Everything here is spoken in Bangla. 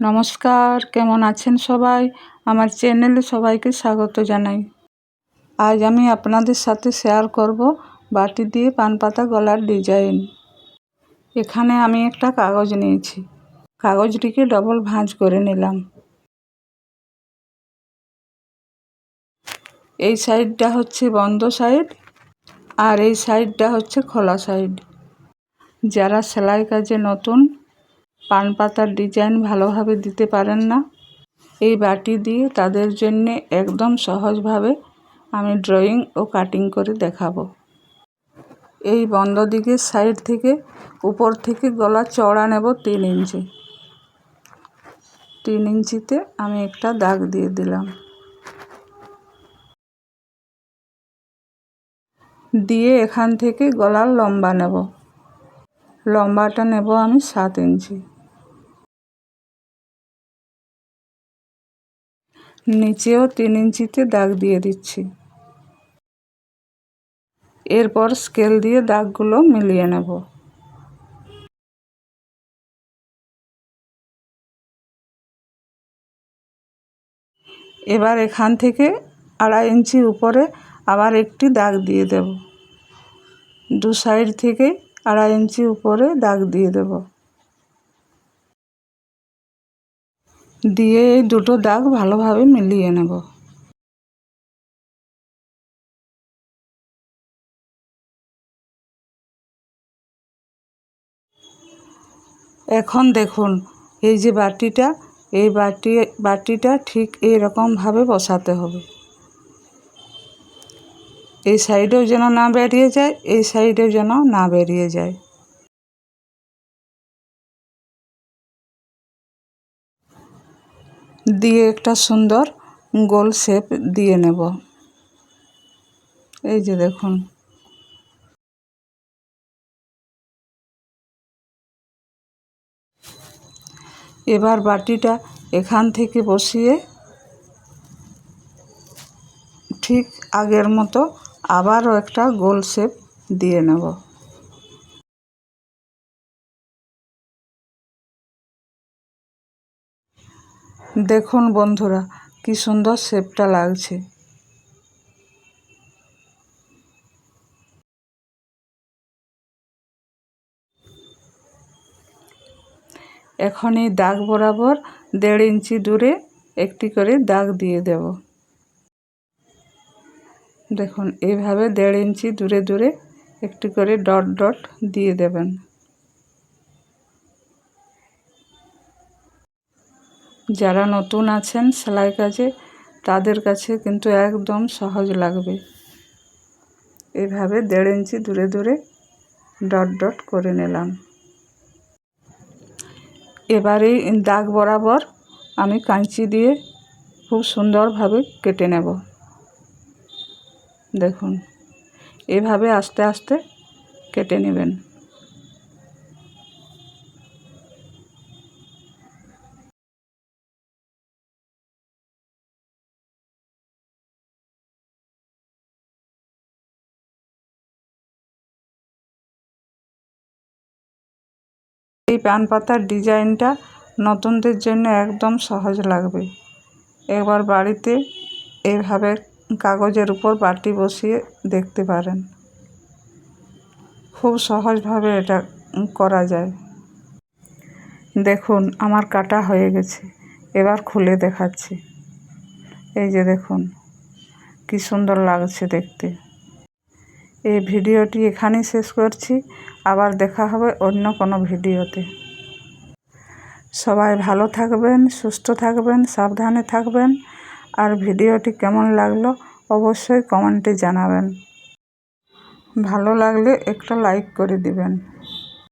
নমস্কার, কেমন আছেন সবাই? আমার চ্যানেলে সবাইকে স্বাগত জানাই। আজ আমি আপনাদের সাথে শেয়ার করব বাটি দিয়ে পান পাতা গলার ডিজাইন। এখানে আমি একটা কাগজ নিয়েছি। কাগজটিকে ডবল ভাঁজ করে নিলাম। এই সাইডটা হচ্ছে বন্ধ সাইড আর এই সাইডটা হচ্ছে খোলা সাইড। যারা সেলাই কাজে নতুন পান পাতার ডিজাইন ভালোভাবে দিতে পারেন না। এই বাটি দিয়ে তাদের জন্যে একদম সহজভাবে আমি ড্রয়িং ও কাটিং করে দেখাবো। এই বন্ধ দিকের সাইড থেকে উপর থেকে গলা চড়া নেব তিন ইঞ্চি। তিন ইঞ্চিতে আমি একটা দাগ দিয়ে দিলাম। দিয়ে এখান থেকে গলার লম্বা নেব। লম্বাটা নেব আমি সাত ইঞ্চি। নিচেও তিন ইঞ্চিতে দাগ দিয়ে দিচ্ছি। এরপর স্কেল দিয়ে দাগগুলো মিলিয়ে নেব। এবার এখান থেকে আড়াই ইঞ্চি উপরে আবার একটি দাগ দিয়ে দেব। দু সাইড থেকে আড়াই ইঞ্চি উপরে দাগ দিয়ে দেব। দিয়ে এই দুটো দাগ ভালোভাবে মিলিয়ে নেব। এখন দেখুন, এই যে বাটিটা, এই বাটি, বাটিটা ঠিক এই রকমভাবে বসাতে হবে। এই সাইডেও যেন না বেরিয়ে যায়, এই সাইডেও যেন না বেরিয়ে যায়। দিয়ে একটা সুন্দর গোল শেপ দিয়ে নেব। এই যে দেখুন। এবার বাটিটা এখান থেকে বসিয়ে ঠিক আগের মতো আবারও একটা গোল শেপ দিয়ে নেব। দেখুন বন্ধুরা, কি সুন্দর শেপটা লাগছে। এখন এই দাগ বরাবর দেড় ইঞ্চি দূরে একটি করে দাগ দিয়ে দেব। দেখুন এইভাবে দেড় ইঞ্চি দূরে দূরে একটি করে ডট ডট দিয়ে দেবেন। যারা নতুন আছেন সেলাই কাজে, তাদের কাছে কিন্তু একদম সহজ লাগবে। এভাবে দেড় ইঞ্চি দূরে দূরে ডট ডট করে নিলাম। এবারে দাগ বরাবর আমি কাঁচি দিয়ে খুব সুন্দরভাবে কেটে নেব। দেখুন, এভাবে আস্তে আস্তে কেটে নেবেন। এই পান পাতার ডিজাইনটা নতুনদের জন্য একদম সহজ লাগবে। একবার বাড়িতে এভাবে কাগজের উপর বাটি বসিয়ে দেখতে পারেন। খুব সহজভাবে এটা করা যায়। দেখুন, আমার কাটা হয়ে গেছে। এবার খুলে দেখাচ্ছি। এই যে দেখুন, কি সুন্দর লাগছে দেখতে। এই ভিডিওটি এখানেই শেষ করছি। আবার দেখা হবে অন্য কোনো ভিডিওতে। সবাই ভালো থাকবেন, সুস্থ থাকবেন, সাবধানে থাকবেন। আর ভিডিওটি কেমন লাগল অবশ্যই কমেন্টে জানাবেন। ভালো লাগলে একটা লাইক করে দিবেন।